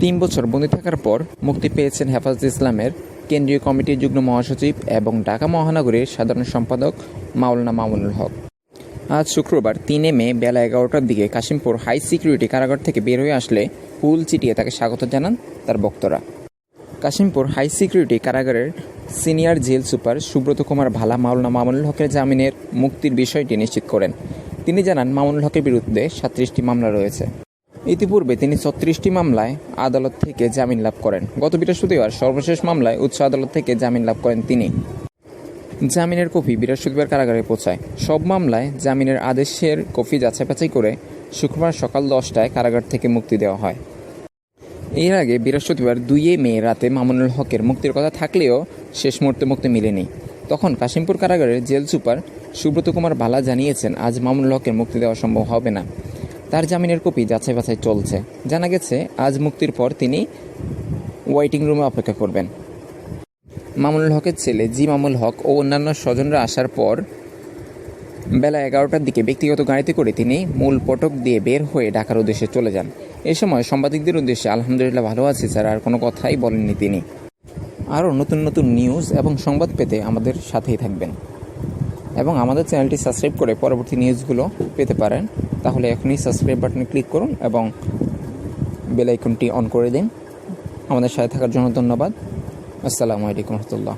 তিন বছর বন্দি থাকার পর মুক্তি পেয়েছেন হেফাজত ইসলামের কেন্দ্রীয় কমিটির যুগ্ম মহাসচিব এবং ঢাকা মহানগরীর সাধারণ সম্পাদক মাওলানা মামুনুল হক। আজ শুক্রবার তিনে মে বেলা এগারোটার দিকে কাশিমপুর হাই সিকিউরিটি কারাগার থেকে বের হয়ে আসলে ফুল চিটিয়ে তাকে স্বাগত জানান তার বক্তরা। কাশিমপুর হাই সিকিউরিটি কারাগারের senior jail super Subrata Kumar Bhala Maulana Mamunul হকের জামিনের মুক্তির বিষয়টি নিশ্চিত করেন। তিনি জানান, মামুনুল হকের বিরুদ্ধে সাতত্রিশটি মামলা রয়েছে। ইতিপূর্বে তিনি ছত্রিশটি মামলায় আদালত থেকে জামিন লাভ করেন। গত বৃহস্পতিবার সর্বশেষ মামলায় উচ্চ আদালত থেকে জামিন লাভ করেন তিনি। জামিনের কপি বৃহস্পতিবার কারাগারে পৌঁছায়। সব মামলায় জামিনের আদেশের কপি যাচাই করে শুক্রবার সকাল দশটায় কারাগার থেকে মুক্তি দেওয়া হয়। এর আগে বৃহস্পতিবার দুইয়ে মে রাতে মামুনুল হকের মুক্তির কথা থাকলেও শেষ মুহূর্তে মুক্তি মেলেনি। তখন কাশিমপুর কারাগারের জেল সুপার সুব্রত কুমার বালা জানিয়েছেন, আজ মামুনুল হকের মুক্তি দেওয়া সম্ভব হবে না। তার জামিনের কপি যাচাই বাছাই চলছে। জানা গেছে, আজ মুক্তির পর তিনি ওয়েটিং রুমে অপেক্ষা করবেন। মামুনুল হকের ছেলে জি মামুল হক ও অন্যান্য স্বজনরা আসার পর বেলা এগারোটার দিকে ব্যক্তিগত গাড়িতে করে তিনি মূল পটক দিয়ে বের হয়ে ঢাকার উদ্দেশ্যে চলে যান। এ সময় সাংবাদিকদের উদ্দেশ্যে আলহামদুলিল্লাহ ভালো আছি, স্যার। আর কোনো কথাই বলেননি তিনি। আরও নতুন নতুন নিউজ এবং সংবাদ পেতে আমাদের সাথেই থাকবেন। এবং আমাদের চ্যানেলটি সাবস্ক্রাইব করে পরবর্তী নিউজগুলো পেতে পারেন। তাহলে এখনই সাবস্ক্রাইব বাটনে ক্লিক করুন এবং বেল আইকনটি অন করে দিন। আমাদের সাথে থাকার জন্য ধন্যবাদ। আসসালামু আলাইকুম রহমতুল্লাহ।